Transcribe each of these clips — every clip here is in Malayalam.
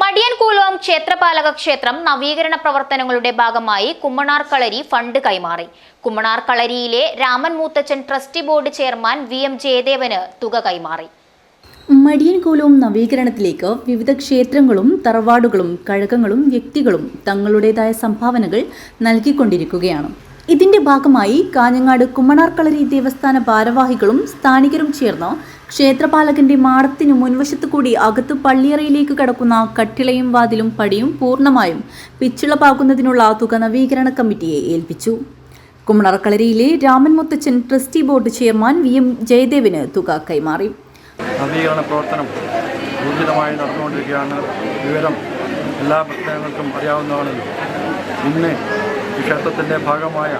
മടിയൻകൂലം ക്ഷേത്രപാലക ക്ഷേത്രം നവീകരണ പ്രവർത്തനങ്ങളുടെ ഭാഗമായി കുമ്മണാർ കളരി ഫണ്ട് കൈമാറി. കുമ്മണാർ കളരിയിലെ Raman മൂത്തച്ചൻ trustee board chairman V M Jayadevan തുക കൈമാറി. മടിയൻകൂലവും നവീകരണത്തിലേക്ക് വിവിധ ക്ഷേത്രങ്ങളും തറവാടുകളും കഴകങ്ങളും വ്യക്തികളും തങ്ങളുടേതായ സംഭാവനകൾ നൽകിക്കൊണ്ടിരിക്കുകയാണ്. ഇതിന്റെ ഭാഗമായി കാഞ്ഞങ്ങാട് കുമ്മണാർക്കളരി ദേവസ്ഥാന ഭാരവാഹികളും സ്ഥാനികരും ചേർന്ന് ക്ഷേത്രപാലകന്റെ മാടത്തിനു മുൻവശത്തു കൂടി അകത്ത് പള്ളിയറയിലേക്ക് കടക്കുന്ന കട്ടിളയും വാതിലും പടിയും പൂർണമായും പിച്ചിളപ്പാക്കുന്നതിനുള്ള തുക നവീകരണ കമ്മിറ്റിയെ ഏൽപ്പിച്ചു. കുമ്മണാർക്കളരിയിലെ രാമൻ മുത്തച്ഛൻ trustee board chairman V M ജയദേവിന് തുക കൈമാറി. നവീകരണ പ്രവർത്തനം ഊർജിതമായി നടന്നുകൊണ്ടിരിക്കുകയാണ്. വിവരം എല്ലാ പ്രത്യേകങ്ങൾക്കും അറിയാവുന്നതാണല്ലോ ഇന്ന് ഈ ക്ഷേത്രത്തിന്റെ ഭാഗമായ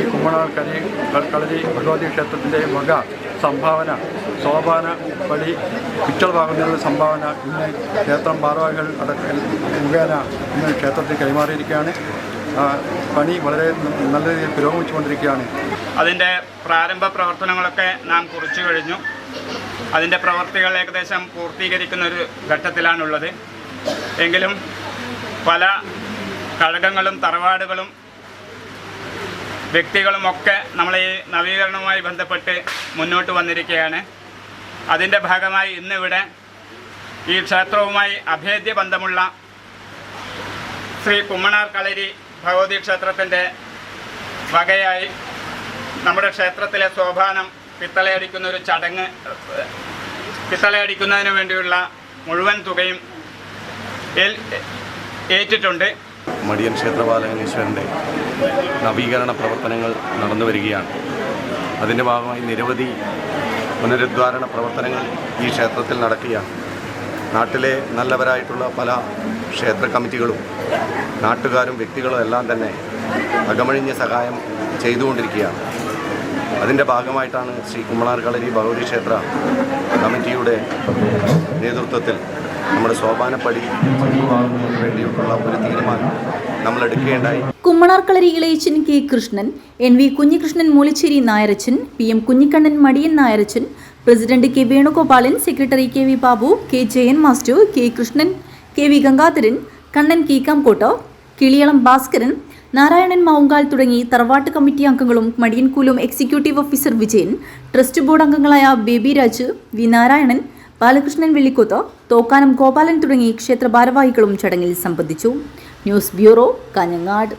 ഈ കുമ്മണാൾ കരി കളരി ഭഗവതി ക്ഷേത്രത്തിന്റെ വക സംഭാവന സോപാന പടി പിച്ചൾ വാങ്ങുന്നതിനുള്ള സംഭാവന ഇന്ന് ക്ഷേത്രം ഭാരവാഹികൾ അടക്ക മുഖേന ഇന്ന് ക്ഷേത്രത്തിൽ കൈമാറിയിരിക്കുകയാണ്. പണി വളരെ നല്ല രീതിയിൽ പുരോഗമിച്ചുകൊണ്ടിരിക്കുകയാണ്. അതിന്റെ പ്രാരംഭ പ്രവർത്തനങ്ങളൊക്കെ നാം കുറിച്ചു കഴിഞ്ഞു. അതിന്റെ പ്രവർത്തികൾ ഏകദേശം പൂർത്തീകരിക്കുന്ന ഒരു ഘട്ടത്തിലാണുള്ളത്. എങ്കിലും പല കഴകങ്ങളും തറവാടുകളും വ്യക്തികളുമൊക്കെ നമ്മൾ ഈ നവീകരണവുമായി ബന്ധപ്പെട്ട് മുന്നോട്ട് വന്നിരിക്കുകയാണ്. അതിന്റെ ഭാഗമായി ഇന്നിവിടെ ഈ ക്ഷേത്രവുമായി അഭേദ്യ ബന്ധമുള്ള ശ്രീ കുമ്മണാർ കളരി ഭഗവതി ക്ഷേത്രത്തിന്റെ വകയായി നമ്മുടെ ക്ഷേത്രത്തിലെ സോപാനം പിത്തളയടിക്കുന്ന ഒരു ചടങ്ങ് പിത്തളയടിക്കുന്നതിന് വേണ്ടിയുള്ള മുഴുവൻ തുകയും ഏറ്റിട്ടുണ്ട്. മടിയൻ ക്ഷേത്രപാലകനീശ്വരന്റെ നവീകരണ പ്രവർത്തനങ്ങൾ നടന്നു വരികയാണ്. അതിന്റെ ഭാഗമായി നിരവധി പുനരുദ്ധാരണ പ്രവർത്തനങ്ങൾ ഈ ക്ഷേത്രത്തിൽ നടക്കുകയാണ്. നാട്ടിലെ നല്ലവരായിട്ടുള്ള പല ക്ഷേത്ര കമ്മിറ്റികളും നാട്ടുകാരും വ്യക്തികളും എല്ലാം തന്നെ അകമഴിഞ്ഞ സഹായം ചെയ്തുകൊണ്ടിരിക്കുകയാണ്. അതിന്റെ ഭാഗമായിട്ടാണ് ശ്രീ കുമ്മളാർ കളരി ഭഗവതി ക്ഷേത്ര കമ്മിറ്റിയുടെ നേതൃത്വത്തിൽ നമ്മുടെ സോപാനപ്പടി വാങ്ങുന്നതിന് വേണ്ടിയിട്ടുള്ള ഒരു തീരുമാനം Kummanarkalari ഇളയച്ചൻ K Krishnan N V Kunhikrishnan Moolicheri നായരച്ചൻ P M Kunhikannan Madiyan നായരച്ചൻ president K Venugopalan secretary K V Babu K Jayan master K Krishnan K V Gangadharan Kannan Keekkamkottu Kiliyalam Bhaskaran Narayanan Moungal തുടങ്ങി തറവാട്ട് കമ്മിറ്റി അംഗങ്ങളും മടിയൻകൂലും executive officer Vijayan trust board അംഗങ്ങളായ ബേബി രാജ് വി നാരായണൻ ബാലകൃഷ്ണൻ വെള്ളിക്കുത്ത് തോക്കാനം ഗോപാലൻ തുടങ്ങി ക്ഷേത്ര ഭാരവാഹികളും ചടങ്ങിൽ സംബന്ധിച്ചു. News bureau Kanhangad.